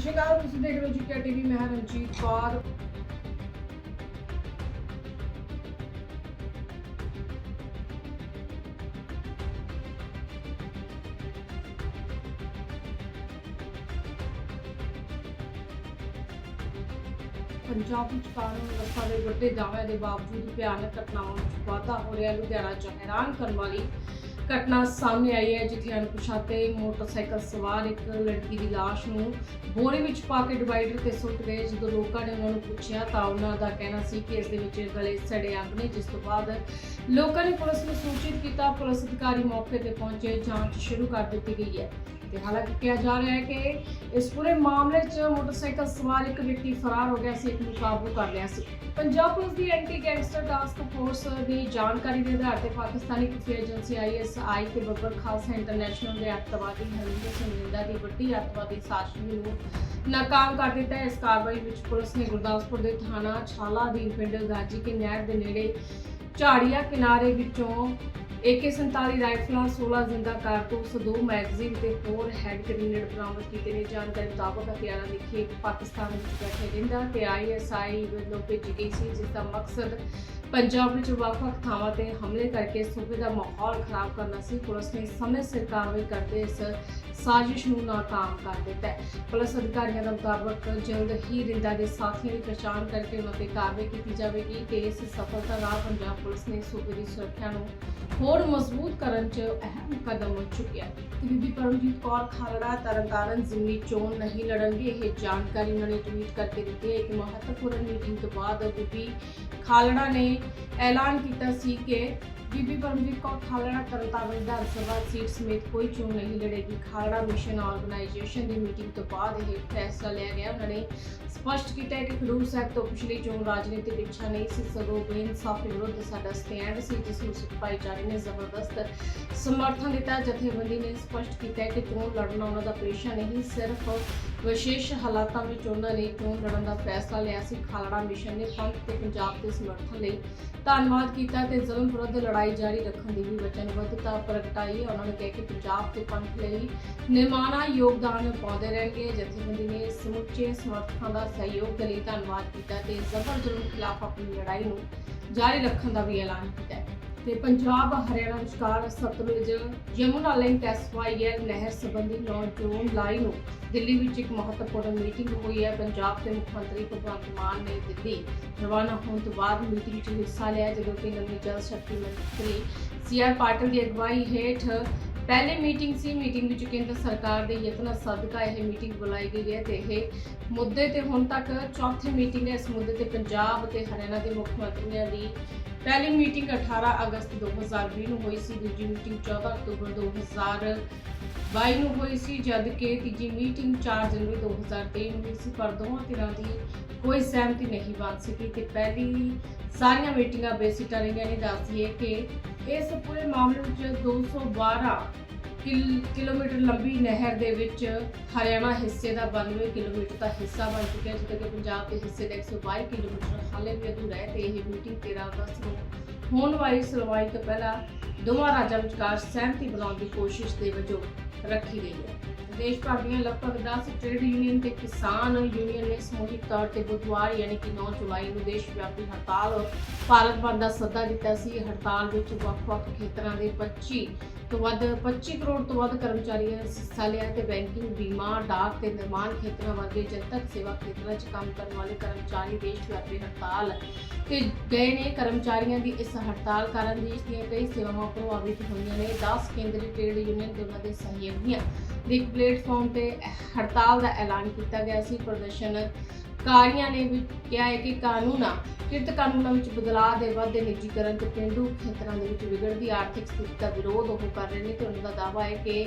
ਚੁੱਕਿਆ ਟੀਵੀ ਮੈਂ ਹਾਂ ਰਣਜੀਤ ਕੌਰ। ਪੰਜਾਬ ਵਿੱਚ ਕਾਨੂੰਨ ਵਿਵਸਥਾ ਦੇ ਵੱਡੇ ਦਾਅਵਿਆਂ ਦੇ ਬਾਵਜੂਦ ਭਿਆਨਕ ਘਟਨਾਵਾਂ ਵਿੱਚ ਵਾਧਾ ਹੋ ਰਿਹਾ ਲੁਧਿਆਣਾ 'ਚ ਹੈਰਾਨ ਕਰਨ ਵਾਲੀ ਘਟਨਾ ਸਾਹਮਣੇ ਆਈ ਹੈ, ਜਿੱਥੇ ਅਣਪਛਾਤੇ ਮੋਟਰਸਾਈਕਲ ਸਵਾਰ ਇੱਕ ਲੜਕੀ ਦੀ ਲਾਸ਼ ਨੂੰ ਬੋਰੇ ਵਿੱਚ ਪਾ ਕੇ ਡਿਵਾਈਡਰ ਤੇ ਸੁੱਟ ਗਏ। ਜਦੋਂ ਲੋਕਾਂ ਨੇ ਉਹਨਾਂ ਨੂੰ ਪੁੱਛਿਆ ਤਾਂ ਉਹਨਾਂ ਦਾ ਕਹਿਣਾ ਸੀ ਕਿ ਇਸ ਦੇ ਵਿੱਚ ਗਲੇ ਸੜੇ ਅੰਗ ਨੇ, ਜਿਸ ਤੋਂ ਬਾਅਦ ਲੋਕਾਂ ਨੇ ਪੁਲਿਸ ਨੂੰ ਸੂਚਿਤ ਕੀਤਾ। ਪੁਲਿਸ ਅਧਿਕਾਰੀ ਮੌਕੇ ਤੇ ਪਹੁੰਚੇ, ਜਾਂਚ ਸ਼ੁਰੂ ਕਰ ਦਿੱਤੀ ਗਈ ਹੈ। ਤੇ ਹਾਲਾਂਕਿ ਕਿਹਾ ਜਾ ਰਿਹਾ ਹੈ ਕਿ ਇਸ ਪੂਰੇ ਮਾਮਲੇ 'ਚ ਮੋਟਰਸਾਈਕਲ ਸਵਾਰ ਇੱਕ ਵਿਅਕਤੀ ਫਰਾਰ ਹੋ ਗਿਆ ਸੀ, ਇੱਕ ਨੂੰ ਕਾਬੂ ਕਰ ਲਿਆ ਸੀ। ਪੰਜਾਬ ਪੁਲਿਸ ਦੀ ਐਂਟੀ ਗੈਂਗਸਟਰ ਟਾਸਕ ਫੋਰਸ ਦੀ ਜਾਣਕਾਰੀ ਦੇ ਆਧਾਰ ਤੇ ਪਾਕਿਸਤਾਨੀ ਖੁਫੀਆ ਏਜੰਸੀ ਆਈਐਸਆਈ ਤੇ ਬੱਬਰ ਖਾਲਸਾ ਇੰਟਰਨੈਸ਼ਨਲ ਦੇ ਅੱਤਵਾਦੀ ਹਰਮਿੰਦਰ ਸਿੰਘ ਨਿੰਦਾ ਦੀ ਵੱਡੀ ਅੱਤਵਾਦੀ ਸਾਜ਼ਿਸ਼ ਨੂੰ ਨਾਕਾਮ ਕਰ ਦਿੱਤਾ ਇਸ ਕਾਰਵਾਈ ਵਿੱਚ ਪੁਲਿਸ ਨੇ ਗੁਰਦਾਸਪੁਰ ਦੇ ਥਾਣਾ ਛਾਲਾ ਦੀ ਪਿੰਡ ਗਾਜੀ ਕੇ ਨਹਿਰ ਦੇ ਨੇੜੇ ਝਾੜੀਆਂ ਕਿਨਾਰੇ ਵਿੱਚੋਂ AK47 ਰਾਈਫਲਾਂ 16 ਜ਼ਿੰਦਾ ਕਾਰਤੂਸ, ਦੋ ਮੈਗਜ਼ੀਨ ਤੇ ਹੋਰ ਹੈਂਡ ਗ੍ਰੇਨੇਡ ਬਰਾਮਦ ਕੀਤੇ ਨੇ। ਜਾਣਕਾਰੀ ਮੁਤਾਬਕ ਹਥਿਆਰਾਂ ਦੀ ਖੇਪ ਪਾਕਿਸਤਾਨ ਵਿੱਚ ਬੈਠੇ ਰਹਿੰਦਾ ਤੇ ਆਈਐਸਆਈ ਵੱਲੋਂ ਭੇਜੀ ਗਈ ਸੀ ਜਿਸ ਦਾ ਮਕਸਦ ਪੰਜਾਬ ਵਿੱਚ ਵੱਖ-ਵੱਖ ਥਾਵਾਂ ਤੇ ਹਮਲੇ ਕਰਕੇ ਸੂਬੇ ਦਾ ਮਾਹੌਲ ਖਰਾਬ ਕਰਨਾ ਸੀ। ਪੁਲਿਸ ਨੇ ਸਮੇਂ ਸਿਰ ਕਾਰਵਾਈ ਕਰਦੇ ਇਸ ਸਾਜ਼ਿਸ਼ ਨੂੰ ਨਾਕਾਮ ਕਰ ਦਿੱਤਾ ਹੈ। ਪੁਲਿਸ ਅਧਿਕਾਰੀਆਂ ਦਾ ਮੁਤਾਬਕ ਜਲਦ ਹੀ ਰਿੰਦਾ ਦੇ ਸਾਥੀਆਂ ਦੀ ਪਛਾਣ ਕਰਕੇ ਉਹਨਾਂ ਤੇ ਕਾਰਵਾਈ ਕੀਤੀ ਜਾਵੇਗੀ ਤੇ ਇਸ ਸਫਲਤਾ ਨਾਲ ਪੰਜਾਬ ਪੁਲਿਸ ਨੇ ਸੂਬੇ ਦੀ ਸੁਰੱਖਿਆ ਨੂੰ ਹੋਰ ਮਜ਼ਬੂਤ ਕਰਨ 'ਚ ਅਹਿਮ ਕਦਮ ਚੁੱਕਿਆ ਹੈ। ਬੀਬੀ ਪਰਮਜੀਤ ਕੌਰ ਖਾਲੜਾ, ਤਰਨਤਾਰਨ ਜ਼ਿਮਨੀ ਚੋਣ ਨਹੀਂ ਲੜਨਗੇ। ਇਹ ਜਾਣਕਾਰੀ ਉਹਨਾਂ ਨੇ ਟਵੀਟ ਕਰਕੇ ਦਿੱਤੀ ਹੈ। ਇੱਕ ਮਹੱਤਵਪੂਰਨ ਮੀਟਿੰਗ ਤੋਂ ਬਾਅਦ ਬੀਬੀ ਖਾਲੜਾ ਨੇ ਐਲਾਨ ਕੀਤਾ ਸੀ ਕਿ ਬੀਬੀ ਪਰਮਜੀਤ ਕੌਰ ਖਾਲੜਾ ਤਰਨਤਾਰਨ ਵਿਧਾਨ ਸਭਾ ਸੀਟ ਸਮੇਤ ਕੋਈ ਚੋਣ ਨਹੀਂ ਲੜੇਗੀ। ਖਾਲੜਾ ਮਿਸ਼ਨ ਆਰਗੇਨਾਈਜੇਸ਼ਨ ਦੀ ਮੀਟਿੰਗ ਤੋਂ ਬਾਅਦ ਇਹ ਫੈਸਲਾ ਲਿਆ ਗਿਆ। ਉਹਨਾਂ ਨੇ ਸਪਸ਼ਟ ਕੀਤਾ ਕਿ ਖਡੂਰ ਸਾਹਿਬ ਤੋਂ ਪਿਛਲੀ ਚੋਣ ਰਾਜਨੀਤਿਕ ਇੱਛਾ ਨਹੀਂ ਸੀ, ਸਗੋਂ ਬੇਇਨਸਾਫੀ ਵਿਰੁੱਧ ਸਾਡਾ ਸਟੈਂਡ ਸੀ, ਜਿਸ ਨੂੰ ਸਿੱਖ ਭਾਈਚਾਰੇ ਨੇ ਜ਼ਬਰਦਸਤ ਸਮਰਥਨ ਦਿੱਤਾ। ਜਥੇਬੰਦੀ ਨੇ ਸਪਸ਼ਟ ਕੀਤਾ ਕਿ ਚੋਣ ਲੜਨਾ ਉਹਨਾਂ ਦਾ ਪੇਸ਼ਾ ਨਹੀਂ, ਸਿਰਫ ਵਿਸ਼ੇਸ਼ ਹਾਲਾਤਾਂ ਵਿੱਚ ਉਹਨਾਂ ਨੇ ਚੋਣ ਲੜਨ ਦਾ ਫੈਸਲਾ ਲਿਆ ਸੀ। ਖਾਲੜਾ ਮਿਸ਼ਨ ਨੇ ਪੰਥ ਤੇ ਪੰਜਾਬ ਦੇ ਸਮਰਥਨ ਲਈ ਧੰਨਵਾਦ ਕੀਤਾ ਤੇ ਜ਼ੁਲਮ ਵਿਰੁੱਧ ਲੜਾਈ ਜਾਰੀ ਰੱਖਣ ਦੀ ਵੀ ਵਚਨਬੱਧਤਾ ਪ੍ਰਗਟਾਈ। ਉਹਨਾਂ ਨੇ ਕਿਹਾ ਕਿ ਪੰਜਾਬ ਤੇ ਪੰਥ ਲਈ ਨਿਰਮਾਣਾ ਯੋਗਦਾਨ ਪਾਉਂਦੇ ਰਹਿਣਗੇ। ਜਥੇਬੰਦੀ ਨੇ ਸਮੁੱਚੇ ਸਮਰਥਕਾਂ ਦਾ ਸਹਿਯੋਗ ਦੇ ਲਈ ਧੰਨਵਾਦ ਕੀਤਾ ਤੇ ਜ਼ਬਰ ਜ਼ੁਲਮ ਖਿਲਾਫ ਆਪਣੀ ਲੜਾਈ ਨੂੰ ਜਾਰੀ ਰੱਖਣ ਦਾ ਵੀ ਐਲਾਨ ਕੀਤਾ ਹੈ। ਤੇ ਪੰਜਾਬ, ਹਰਿਆਣਾ ਵਿਚਕਾਰ ਸਤਲੁਜ ਯਮੁਨਾ ਲਿੰਕ ਐਸਵਾਈਐਲ ਨਹਿਰ ਸੰਬੰਧੀ 9 ਜੂਨ ਲਾਈ ਨੂੰ ਦਿੱਲੀ ਵਿੱਚ ਇੱਕ ਮਹੱਤਵਪੂਰਨ ਮੀਟਿੰਗ ਹੋਈ ਹੈ। ਪੰਜਾਬ ਦੇ ਮੁੱਖ ਮੰਤਰੀ ਭਗਵੰਤ ਮਾਨ ਨੇ ਦਿੱਲੀ ਰਵਾਨਾ ਹੋਣ ਤੋਂ ਬਾਅਦ ਮੀਟਿੰਗ 'ਚ ਹਿੱਸਾ ਲਿਆ, ਜਦੋਂ ਕਿ ਨਵੀਂ ਜਲ ਸ਼ਕਤੀ ਮੰਤਰੀ ਸੀ ਆਰ ਪਾਟਿਲ ਦੀ ਅਗਵਾਈ ਹੇਠ ਪਹਿਲੀ ਮੀਟਿੰਗ ਸੀ, ਮੀਟਿੰਗ ਵਿੱਚ ਕੇਂਦਰ ਸਰਕਾਰ ਦੇ ਯਤਨਾਂ ਸਦਕਾ ਇਹ ਮੀਟਿੰਗ ਬੁਲਾਈ ਗਈ ਹੈ ਤੇ ਇਹ ਮੁੱਦੇ ਤੇ ਹੁਣ ਤੱਕ ਚੌਥੀ ਮੀਟਿੰਗ ਹੈ। ਇਸ ਮੁੱਦੇ ਤੇ ਪੰਜਾਬ ਤੇ ਹਰਿਆਣਾ ਦੇ ਮੁੱਖ ਮੰਤਰੀਆਂ ਦੀ ਪਹਿਲੀ ਮੀਟਿੰਗ 18 ਅਗਸਤ 2020 ਨੂੰ ਹੋਈ ਸੀ। ਦੂਜੀ ਮੀਟਿੰਗ 14 ਅਕਤੂਬਰ 2022 ਨੂੰ ਹੋਈ ਸੀ ਜਦ ਕਿ ਤੀਜੀ ਮੀਟਿੰਗ 4 ਜਨਵਰੀ 2023 ਨੂੰ ਹੋਈ ਸੀ। ਪਰ ਦੋਵਾਂ ਧਿਰਾਂ ਦੀ ਕੋਈ ਸਹਿਮਤੀ ਨਹੀਂ ਬਣ ਸਕੀ ਤੇ ਪਹਿਲੀ ਸਾਰੀਆਂ ਮੀਟਿੰਗਾਂ ਬੇਸਿੱਟਾ ਰਹੀਆਂ ਨੇ ਦੱਸਦੀ ਹੈ ਕਿ ਇਸ ਪੂਰੇ ਮਾਮਲੇ ਵਿੱਚ 212 ਕਿਲ- ਕਿਲੋਮੀਟਰ ਲੰਬੀ ਨਹਿਰ ਦੇ ਵਿੱਚ ਹਰਿਆਣਾ ਹਿੱਸੇ ਦਾ 92 ਕਿਲੋਮੀਟਰ ਦਾ ਹਿੱਸਾ ਬਣ ਚੁੱਕਿਆ ਜਿੱਥੇ ਕਿ ਪੰਜਾਬ ਦੇ ਹਿੱਸੇ ਦਾ 122 ਕਿਲੋਮੀਟਰ ਹਾਲੇ ਵੀ ਅਧੂਰਾ ਹੈ ਤੇ ਇਹ ਮੀਟਿੰਗ 13 ਅਗਸਤ ਨੂੰ ਹੋਣ ਵਾਲੀ ਸੁਣਵਾਈ ਤੋਂ ਪਹਿਲਾਂ ਦੋਵਾਂ ਰਾਜਾਂ ਵਿਚਕਾਰ ਸਹਿਮਤੀ ਬਣਾਉਣ ਦੀ ਕੋਸ਼ਿਸ਼ ਦੇ ਵਜੋਂ ਰੱਖੀ ਗਈ ਹੈ। ਦੇਸ਼ ਭਰ ਦੀਆਂ ਲਗਭਗ 10 ਟ੍ਰੇਡ ਯੂਨੀਅਨ ਤੇ ਕਿਸਾਨ ਯੂਨੀਅਨ ਨੇ ਸਮੂਹਿਕ ਤੌਰ ਤੇ ਬੁੱਧਵਾਰ ਯਾਨੀ ਕਿ 9 ਜੁਲਾਈ ਨੂੰ ਦੇਸ਼ ਵਿਆਪੀ ਹੜਤਾਲ ਭਾਰਤ ਬੰਦ ਦਾ ਸੱਦਾ ਦਿੱਤਾ ਸੀ। ਹੜਤਾਲ ਵਿੱਚ ਵੱਖ-ਵੱਖ ਖੇਤਰਾਂ ਦੇ 25 ਤੋਂ ਵੱਧ 25 ਕਰੋੜ ਤੋਂ ਵੱਧ ਕਰਮਚਾਰੀਆਂ ਨੇ ਹਿੱਸਾ ਲਿਆ ਤੇ ਬੈਂਕਿੰਗ, ਬੀਮਾ, ਡਾਕ ਤੇ ਨਿਰਮਾਣ ਖੇਤਰਾਂ ਵਰਗੇ ਜਨਤਕ ਸੇਵਾ ਖੇਤਰਾਂ 'ਚ ਕੰਮ ਕਰਨ ਵਾਲੇ ਕਰਮਚਾਰੀ ਦੇਸ਼ ਵਿਆਪੀ ਹੜਤਾਲ ਤੇ ਗਏ ਨੇ। ਕਰਮਚਾਰੀਆਂ ਦੀ ਇਸ ਹੜਤਾਲ ਕਾਰਨ ਦੇਸ਼ ਦੀਆਂ ਕਈ ਸੇਵਾਵਾਂ ਪ੍ਰਭਾਵਿਤ ਹੋਈਆਂ ਨੇ। 10 ਕੇਂਦਰੀ ਟ੍ਰੇਡ ਯੂਨੀਅਨ ਤੇ ਉਹਨਾਂ ਦੇ ਸਹਿਯੋਗੀਆਂ ਦੇ ਇੱਕ ਪਲੇਟਫਾਰਮ ਤੇ ਹੜਤਾਲ ਦਾ ਐਲਾਨ ਕੀਤਾ ਗਿਆ ਸੀ। ਪ੍ਰਦਰਸ਼ਨਕਾਰੀਆਂ ਨੇ ਵੀ ਕਿਹਾ ਹੈ ਕਿ ਕਾਨੂੰਨਾਂ, ਕਿਰਤ ਕਾਨੂੰਨਾਂ ਵਿੱਚ ਬਦਲਾਅ ਦੇ ਵਾਧੇ ਨਿੱਜੀਕਰਨ ਤੇ ਪਿੰਡੂ ਖੇਤਰਾਂ ਦੇ ਵਿੱਚ ਵਿਗੜਦੀ ਆਰਥਿਕ ਸਥਿਤੀ ਦਾ ਵਿਰੋਧ ਉਹ ਕਰ ਰਹੇ ਨੇ ਤੇ ਉਹਨਾਂ ਦਾ ਦਾਅਵਾ ਹੈ ਕਿ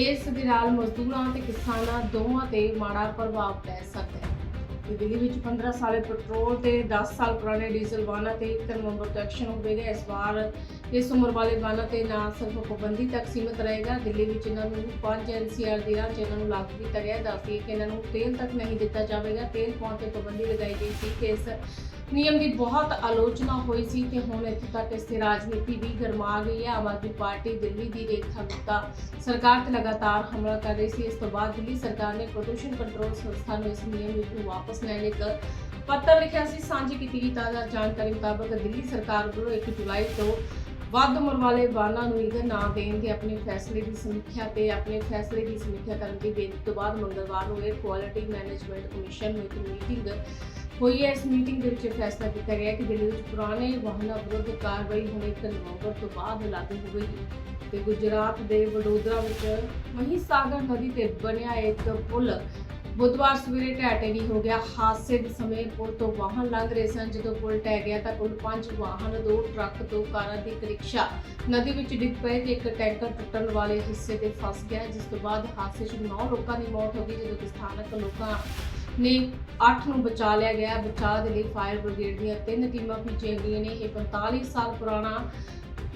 ਇਸ ਦੇ ਨਾਲ ਮਜ਼ਦੂਰਾਂ ਤੇ ਕਿਸਾਨਾਂ ਦੋਵਾਂ ਤੇ ਮਾੜਾ ਪ੍ਰਭਾਵ ਪੈ ਸਕਦਾ ਹੈ। ਤੇ ਦਿੱਲੀ ਵਿੱਚ 15 ਸਾਲੇ ਪੈਟਰੋਲ ਤੇ 10 ਸਾਲ ਪੁਰਾਣੇ ਡੀਜ਼ਲ ਵਾਹਨਾਂ ਤੇ 1 ਨਵੰਬਰ ਤੋਂ ਐਕਸ਼ਨ ਹੋਵੇਗਾ ਇਸ ਵਾਰ ਇਸ ਉਮਰ ਵਾਲੇ ਵਾਹਨਾਂ ਤੇ ਨਾ ਸਿਰਫ ਪਾਬੰਦੀ ਤੱਕ ਸੀਮਿਤ ਰਹੇਗਾ। ਦਿੱਲੀ ਵਿੱਚ ਇਹਨਾਂ ਨੂੰ 5 ਐਨਸੀਆਰ ਦੀ ਰਾਹ 'ਚ ਇਹਨਾਂ ਨੂੰ ਲਾਗੂ ਕੀਤਾ ਗਿਆ। ਦੱਸਦੀ ਹੈ ਕਿ ਇਹਨਾਂ ਨੂੰ ਤੇਲ ਤੱਕ ਨਹੀਂ ਦਿੱਤਾ ਜਾਵੇਗਾ। ਤੇਲ ਪਾਉਣ ਤੇ ਪਾਬੰਦੀ ਲਗਾਈ ਗਈ ਸੀ ਕਿ ਇਸ ਨਿਯਮ ਦੀ ਬਹੁਤ ਆਲੋਚਨਾ ਹੋਈ ਸੀ ਤੇ ਹੁਣ ਇੱਥੋਂ ਤੱਕ ਇਸ ਤੇ ਰਾਜਨੀਤੀ ਵੀ ਗਰਮਾ ਗਈ ਹੈ, ਆਮ ਆਦਮੀ ਪਾਰਟੀ ਦਿੱਲੀ ਦੀ ਰੇਖਾ ਗੁਪਤਾ ਸਰਕਾਰ ਤੇ ਲਗਾਤਾਰ ਹਮਲਾ ਕਰ ਰਹੀ ਸੀ। ਇਸ ਤੋਂ ਬਾਅਦ ਦਿੱਲੀ ਸਰਕਾਰ ਨੇ ਪ੍ਰਦੂਸ਼ਣ ਕੰਟਰੋਲ ਸੰਸਥਾ ਨੂੰ ਇਸ ਨਿਯਮ ਨੂੰ ਵਾਪਸ ਲੈਣ ਲਈ ਇੱਕ ਪੱਤਰ ਲਿਖਿਆ ਸੀ। ਸਾਂਝੀ ਕੀਤੀ ਗਈ ਤਾਜ਼ਾ ਜਾਣਕਾਰੀ ਮੁਤਾਬਕ ਦਿੱਲੀ ਸਰਕਾਰ ਵੱਲੋਂ 1 ਜੁਲਾਈ ਤੋਂ ਵੱਧ ਉਮਰ ਵਾਲੇ ਵਾਹਨਾਂ ਨੂੰ ਈਂਧਨ ਨਾ ਦੇਣ ਦੇ ਆਪਣੇ ਫੈਸਲੇ ਦੀ ਸਮੀਖਿਆ ਤੇ ਆਪਣੇ ਫੈਸਲੇ ਦੀ ਸਮੀਖਿਆ ਕਰਨ ਦੀ ਬੇਨਤੀ ਤੋਂ ਬਾਅਦ ਮੰਗਲਵਾਰ ਨੂੰ 에ਅਰ ਕੁਆਲਿਟੀ ਮੈਨੇਜਮੈਂਟ ਕਮਿਸ਼ਨ ਨੂੰ ਇੱਕ ਮੀਟਿੰਗ ਹੋਈ ਹੈ। ਇਸ ਮੀਟਿੰਗ ਦੇ ਵਿੱਚ ਫੈਸਲਾ ਕੀਤਾ ਗਿਆ ਕਿ ਦਿੱਲੀ ਵਿੱਚ ਪੁਰਾਣੇ ਵਾਹਨਾਂ ਵਿਰੁੱਧ ਕਾਰਵਾਈ ਹੁਣ 1 ਨਵੰਬਰ ਤੋਂ ਬਾਅਦ ਲਾਗੂ ਹੋਵੇਗੀ ਤੇ ਗੁਜਰਾਤ ਦੇ ਵਡੋਦਰਾ ਵਿੱਚ ਮਹੀਸਾਗਰ ਨਦੀ ਤੇ ਬਣਿਆ ਇੱਕ ਪੁਲ ਬੁੱਧਵਾਰ ਸਵੇਰੇ ਢਹਿ ਢੇਰੀ ਹੋ ਗਿਆ। ਹਾਦਸੇ ਦੇ ਸਮੇਂ ਪੁਲ ਤੋਂ ਵਾਹਨ ਲੰਘ ਰਹੇ ਸਨ। ਜਦੋਂ ਪੁਲ ਟਹਿ ਗਿਆ ਤਾਂ ਕੁੱਲ ਪੰਜ ਵਾਹਨ, ਦੋ ਟਰੱਕ, ਦੋ ਕਾਰਾਂ ਦੀ ਇੱਕ ਰਿਕਸ਼ਾ ਨਦੀ ਵਿੱਚ ਡਿੱਗ ਪਏ ਤੇ ਇੱਕ ਟੈਂਕਰ ਟੁੱਟਣ ਵਾਲੇ ਹਿੱਸੇ ਤੇ ਫਸ ਗਿਆ, ਜਿਸ ਤੋਂ ਬਾਅਦ ਹਾਦਸੇ 'ਚ 9 ਲੋਕਾਂ ਦੀ ਮੌਤ ਹੋ ਗਈ, ਜਦੋਂ ਕਿ ਸਥਾਨਕ ਲੋਕਾਂ ਨੇ 8 ਨੂੰ ਬਚਾ ਲਿਆ ਗਿਆ। ਬਚਾਅ ਦੇ ਲਈ ਫਾਇਰ ਬ੍ਰਿਗੇਡ ਦੀਆਂ ਤਿੰਨ ਟੀਮਾਂ ਭੇਜੀਆਂ ਗਈਆਂ ਨੇ। ਇਹ 45 ਸਾਲ ਪੁਰਾਣਾ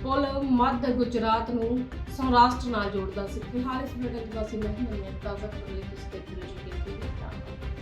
ਪੁਲ ਮੱਧ ਗੁਜਰਾਤ ਨੂੰ ਸੌਰਾਸ਼ਟਰ ਨਾਲ ਜੋੜਦਾ ਸੀ। ਫਿਲਹਾਲ ਇਸ ਵੇਲੇ ਦੀ ਵਾਸੀ ਨਹੀਂ ਹੈ ਤਾਜ਼ਾ ਖਬਰ ਲਈ ਤੁਸੀਂ ਦੇਖਦੇ ਰਹੋ, ਜੀ